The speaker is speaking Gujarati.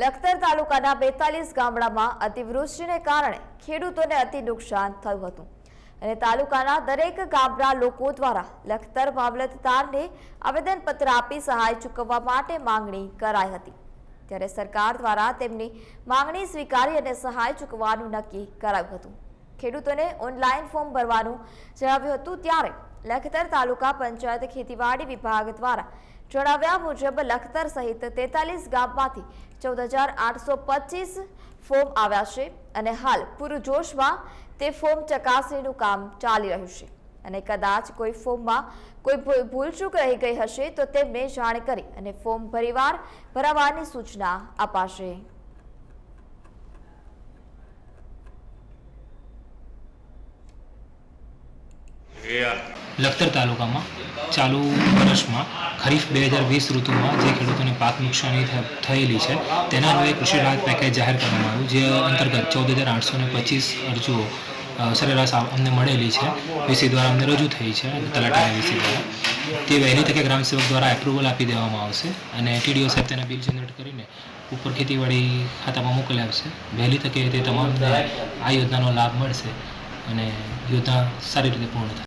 લખતર તાલુકાના બેતાલીસ ગામડામાં અતિવૃષ્ટિને કારણે ખેડૂતોને અતિ નુકસાન થયું હતું. અને તાલુકાના દરેક ગામના લોકો દ્વારા લખતર મામલતદારને આવેદનપત્ર આપી સહાય ચૂકવવા માટે માંગણી કરાઈ હતી. ત્યારે સરકાર દ્વારા તેમની માંગણી સ્વીકારી અને સહાય ચૂકવવાનું નક્કી કરાયું હતું. ખેડૂતોને ઓનલાઈન ફોર્મ ભરવાનું જણાવ્યું હતું ત્યારે લખતર તાલુકા પંચાયત ખેતીવાડી વિભાગ દ્વારા જણાવ્યા મુજબ લખતર સહિત તેતાલીસ ગામમાંથી ચૌદ હજાર આઠસો પચીસ ફોર્મ આવ્યા છે અને હાલ પૂરજોશમાં તે ફોર્મ ચકાસણીનું કામ ચાલી રહ્યું છે. અને કદાચ કોઈ ફોર્મમાં કોઈ ભૂલચૂક રહી ગઈ હશે તો તેમને જાણ કરી અને ફોર્મ ફરીવાર ભરાવવાની સૂચના અપાશે. લખતર તાલુકામાં ચાલુ વર્ષમાં ખરીફ બે હજાર વીસ ઋતુમાં જે ખેડૂતોને પાક નુકસાની થયેલી છે, તેના અન્વયે કૃષિ રાહત પેકેજ જાહેર કરવામાં આવ્યું, જે અંતર્ગત ચૌદ હજાર આઠસો ને પચીસ અરજીઓ સરેરાશ અમને મળેલી છે. વીસી દ્વારા અમને રજૂ થઈ છે, તલાટાના વીસી દ્વારા. તે વહેલી તકે ગ્રામ સેવક દ્વારા એપ્રુવલ આપી દેવામાં આવશે અને ટીડીઓ સાહેબ તેના બિલ જનરેટ કરીને ઉપર ખેતીવાડી ખાતામાં મોકલી આપશે વહેલી તકે તે તમામને આ યોજનાનો લાભ મળશે અને યોજના સારી રીતે પૂર્ણ થશે